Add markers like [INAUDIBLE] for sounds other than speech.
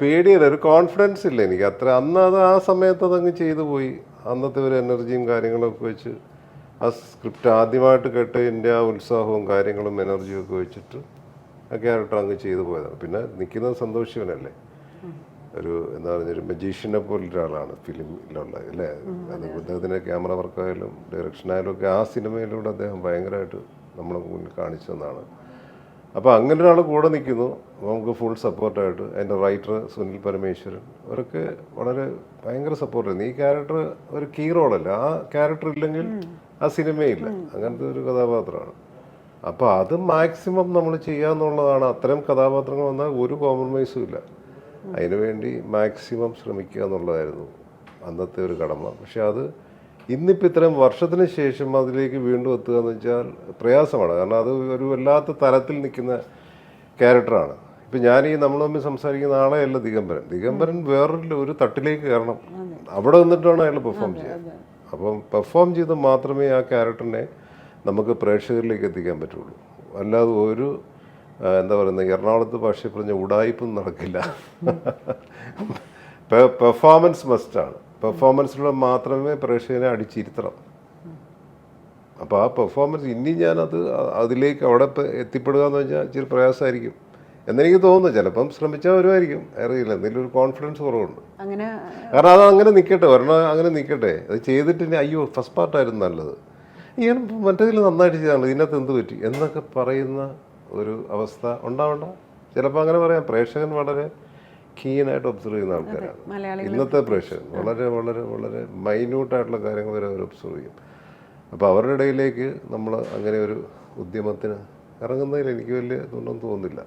പേടിയല്ല ഒരു കോൺഫിഡൻസ് ഇല്ല എനിക്ക്. അത്ര അന്ന് അത് ആ സമയത്ത് അതങ്ങ് ചെയ്തു പോയി. അന്നത്തെ ഒരു എനർജിയും കാര്യങ്ങളൊക്കെ വെച്ച് ആ സ്ക്രിപ്റ്റ് ആദ്യമായിട്ട് കേട്ട് എന്റെ ആ ഉത്സാഹവും കാര്യങ്ങളും എനർജിയും ഒക്കെ വെച്ചിട്ട് ആ ക്യാരക്ടർ അങ്ങ് ചെയ്തു പോയതാണ്. പിന്നെ നിൽക്കുന്നത് സന്തോഷവനല്ലേ ഒരു എന്താ പറയുക ഒരു മജീഷ്യനെ പോലെ ഒരാളാണ് ഫിലിമിലുള്ള അല്ലേ? അത് അദ്ദേഹത്തിന്റെ ക്യാമറ വർക്കായാലും ഡയറക്ഷനായാലും ഒക്കെ ആ സിനിമയിലൂടെ അദ്ദേഹം ഭയങ്കരമായിട്ട് നമ്മളെ മുന്നിൽ കാണിച്ചു തന്നാണ് അപ്പോൾ അങ്ങനെ ഒരാൾ കൂടെ നിൽക്കുന്നു. നമുക്ക് ഫുൾ സപ്പോർട്ടായിട്ട് എന്റെ റൈറ്റർ സുനിൽ പരമേശ്വരൻ അവരൊക്കെ വളരെ ഭയങ്കര സപ്പോർട്ടായിരുന്നു ഈ ക്യാരക്ടർ ഒരു കീ റോളല്ല ആ ക്യാരക്ടർ ഇല്ലെങ്കിൽ ആ സിനിമയില്ല അങ്ങനത്തെ ഒരു കഥാപാത്രമാണ്. അപ്പോൾ അത് മാക്സിമം നമ്മൾ ചെയ്യാന്നുള്ളതാണ് അത്തരം കഥാപാത്രങ്ങൾ വന്നാൽ ഒരു കോംപ്രമൈസും ഇല്ല. അതിനുവേണ്ടി മാക്സിമം ശ്രമിക്കുക എന്നുള്ളതായിരുന്നു അന്നത്തെ ഒരു കടമ. പക്ഷെ അത് ഇന്നിപ്പോൾ ഇത്രയും വർഷത്തിന് ശേഷം അതിലേക്ക് വീണ്ടും എത്തുക എന്ന് വെച്ചാൽ പ്രയാസമാണ്. കാരണം അത് ഒരു വല്ലാത്ത തലത്തിൽ നിൽക്കുന്ന ക്യാരക്ടറാണ്. ഇപ്പം ഞാൻ ഈ നമ്മൾ തമ്മിൽ സംസാരിക്കുന്ന ആളെയല്ല ദിഗംബരൻ. ദിഗംബരൻ വേറൊരു ഒരു തട്ടിലേക്ക് കയറണം. അവിടെ നിന്നിട്ടാണ് അയാൾ പെർഫോം ചെയ്യുക. അപ്പം പെർഫോം ചെയ്ത് മാത്രമേ ആ ക്യാരക്ടറിനെ നമുക്ക് പ്രേക്ഷകരിലേക്ക് എത്തിക്കാൻ പറ്റുള്ളൂ. അല്ലാതെ ഒരു എന്താ പറയുന്നത് എറണാകുളത്ത് ഭാഷയിൽ പറഞ്ഞ ഉടായ്പ നടക്കില്ല. പെർഫോമൻസ് മസ്റ്റാണ് [LAUGHS] പെർഫോമൻസിലൂടെ മാത്രമേ പ്രേക്ഷകനെ അടിച്ചിരുത്തണം. അപ്പോൾ ആ പെർഫോമൻസ് ഇനി ഞാനത് അതിലേക്ക് അവിടെ എത്തിപ്പെടുക എന്ന് വെച്ചാൽ ഇച്ചിരി പ്രയാസമായിരിക്കും എന്നെനിക്ക് തോന്നുന്നു ചിലപ്പം ശ്രമിച്ചാൽ വരുമായിരിക്കും അറിയില്ല. എന്തെങ്കിലും ഒരു കോൺഫിഡൻസ് കുറവുണ്ട്. അങ്ങനെ കാരണം അത് അങ്ങനെ നിൽക്കട്ടെ ഒരെണ്ണം അങ്ങനെ നിൽക്കട്ടെ അത് ചെയ്തിട്ട് ഇനി അയ്യോ ഫസ്റ്റ് പാർട്ടായിരുന്നു നല്ലത്. ഞാൻ മറ്റേതിൽ നന്നായിട്ട് ചെയ്താണ്. ഇതിനകത്ത് എന്ത് പറ്റി? എന്നൊക്കെ പറയുന്ന ഒരു അവസ്ഥ ഉണ്ടാവണ്ട. ചിലപ്പോൾ അങ്ങനെ പറയാം. പ്രേക്ഷകൻ വളരെ കീനായിട്ട് ഒബ്സർവ് ചെയ്യുന്ന ആൾക്കാരാണ്. ഇന്നത്തെ പ്രശ്നം വളരെ വളരെ വളരെ മൈന്യൂട്ടായിട്ടുള്ള കാര്യങ്ങൾ വരെ അവർ ഒബ്സർവ് ചെയ്യും. അപ്പോൾ അവരുടെ ഇടയിലേക്ക് നമ്മൾ അങ്ങനെ ഒരു ഉദ്യമത്തിന് ഇറങ്ങുന്നതിൽ എനിക്ക് വലിയ ഇതൊന്നും തോന്നുന്നില്ല.